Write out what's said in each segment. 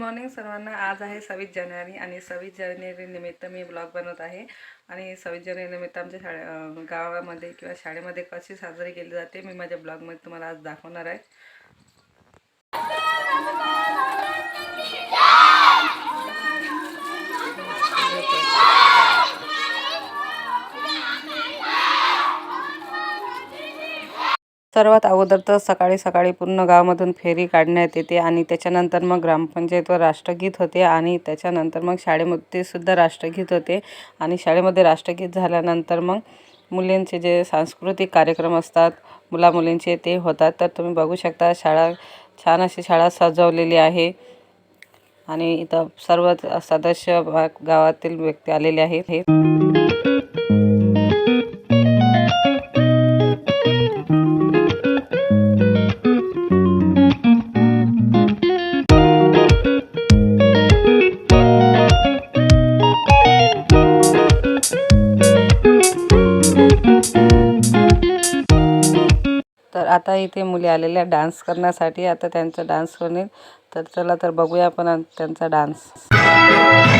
Morning सर्वांना आज आहे सव्वीस जानेवारी आणि सव्वीस जानेवारी निमित्त मी ब्लॉग बनवत आहे. आणि सव्वीस जानेवारी निमित्त आमच्या शाळे गावामध्ये किंवा शाळेमध्ये कशी साजरी केली जाते मी माझ्या ब्लॉगमध्ये तुम्हाला आज दाखवणार आहे. सर्वात अगोदर तर सकाळी सकाळी पूर्ण गावामधून फेरी काढण्यात येते आणि त्याच्यानंतर मग ग्रामपंचायतवर राष्ट्रगीत होते आणि त्याच्यानंतर मग शाळेमध्ये सुद्धा राष्ट्रगीत होते. आणि शाळेमध्ये राष्ट्रगीत झाल्यानंतर मग मुलींचे जे सांस्कृतिक कार्यक्रम असतात मुला मुलींचे ते होतात. तर तुम्ही बघू शकता शाळा छान अशी शाळा सजवलेली आहे. आणि इथं सर्व सदस्य गावातील व्यक्ती आलेले आहेत. हे तर आता इथे मुली आलेल्या डान्स करण्यासाठी आता त्यांचा डान्स होणे तर चला तर बघूया आपण त्यांचा डान्स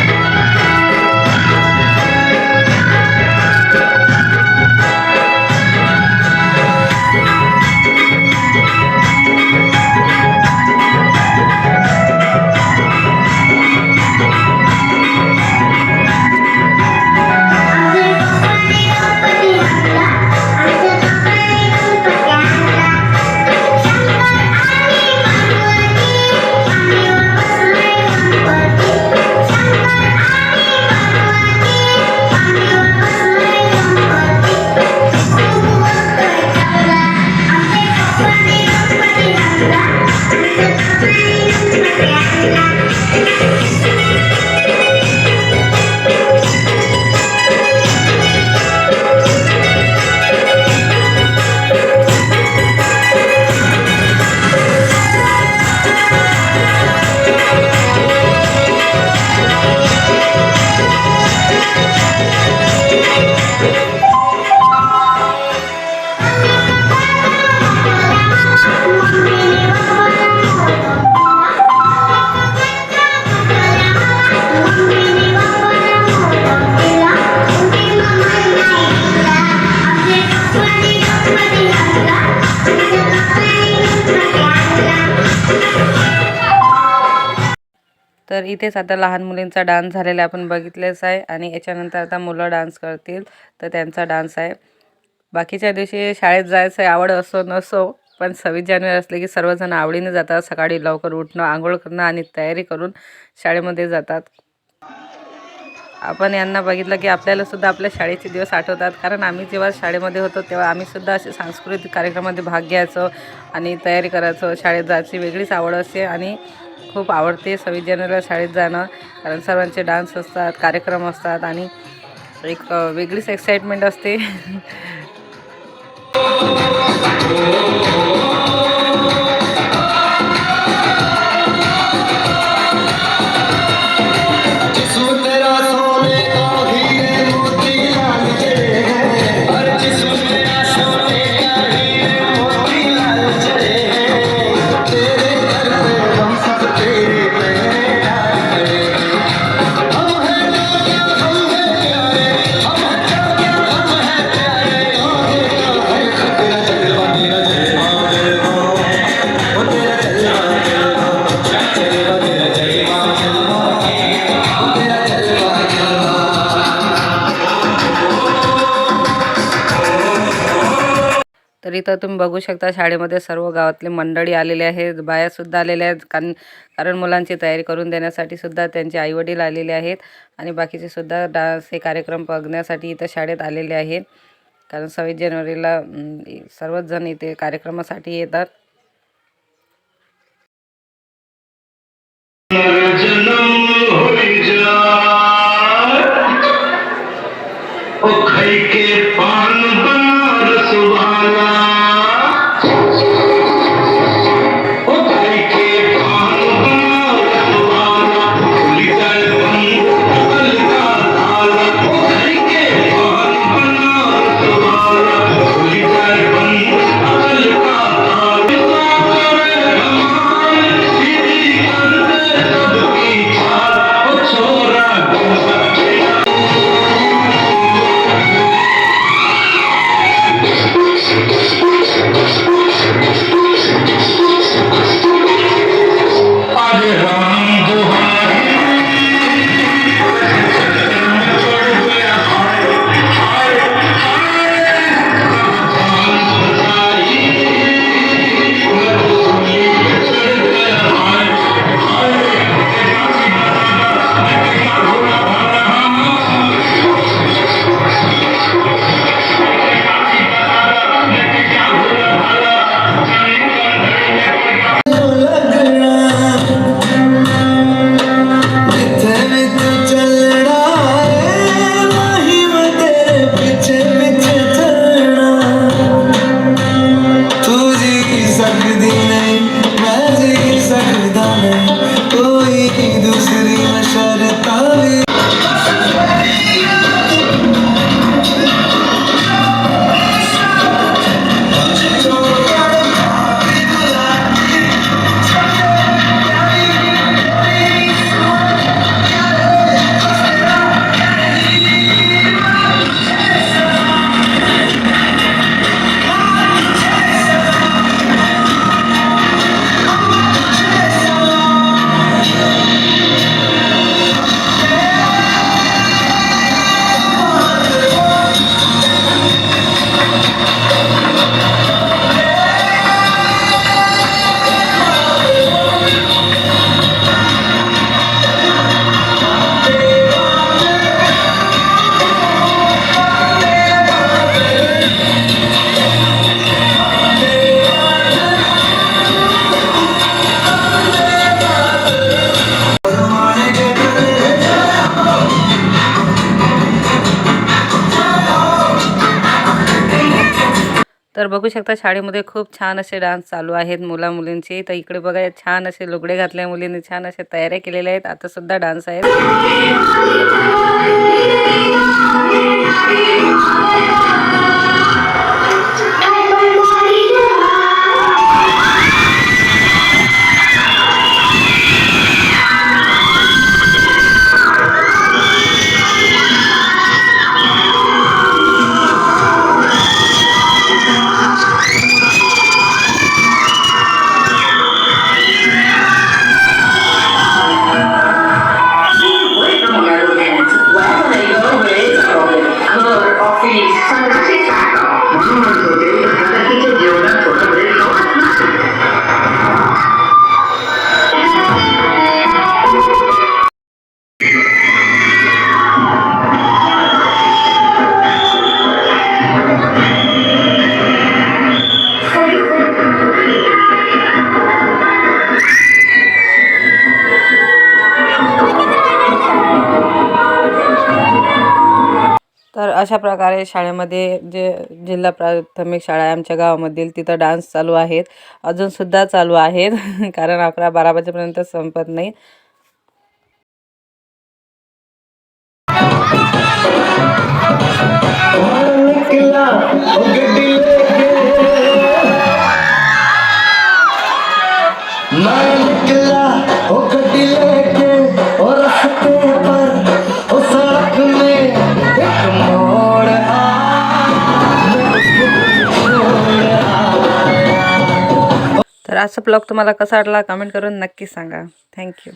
तर इथेच आता लहान मुलींचा डान्स झालेला आपण बघितलेच आहे आणि याच्यानंतर आता मुलं डान्स करतील तर त्यांचा डान्स आहे. बाकीच्या दिवशी शाळेत जायचं आवड असो नसो पण सव्वीस जानेवारी असले की सर्वजण आवडीने जातात. सकाळी लवकर उठणं आंघोळ करणं आणि तयारी करून शाळेमध्ये जातात. आपण यांना बघितलं की आपल्याला सुद्धा आपल्या शाळेचे दिवस आठवतात. कारण आम्ही जेव्हा शाळेमध्ये होतो तेव्हा आम्ही सुद्धा असे सांस्कृतिक कार्यक्रमामध्ये भाग घ्यायचो आणि तयारी करायचो. शाळेत जायची वेगळीच आवड असते आणि खूप आवडते. सव्वीस जानेवारीला शाळेत जाणं कारण सर्वांचे डान्स असतात कार्यक्रम असतात आणि एक वेगळीच एक्साइटमेंट असते. तर इथं तुम्ही बघू शकता शाळेमध्ये सर्व गावातले मंडळी आलेले आहेत बायासुद्धा आलेल्या आहेत. कारण कारण मुलांची तयारी करून देण्यासाठी सुद्धा त्यांचे आईवडील आलेले आहेत. आणि बाकीचे सुद्धा डान्स हे कार्यक्रम बघण्यासाठी इथं शाळेत आलेले आहेत. कारण सव्वीस जानेवारीला सर्वच जण इथे कार्यक्रमासाठी येतात. तर बघू शकता शाळेमध्ये खूप छान असे डान्स चालू आहेत मुला मुलींचे तर इकडे बघा छान असे लुगडे घातले मुलींनी छान असे तयाऱ्या केलेल्या आहेत. आता सुद्धा डान्स आहेत. तर अशा प्रकारे शाळेमध्ये जे जिल्हा प्राथमिक शाळा आहे आमच्या गावामधील तिथं डान्स चालू आहेत. अजूनसुद्धा चालू आहेत. कारण अकरा बारा वाजेपर्यंत संपत नाही. असा ब्लॉग तुम्हाला कसा वाटला कमेंट करून नक्की सांगा. थँक्यू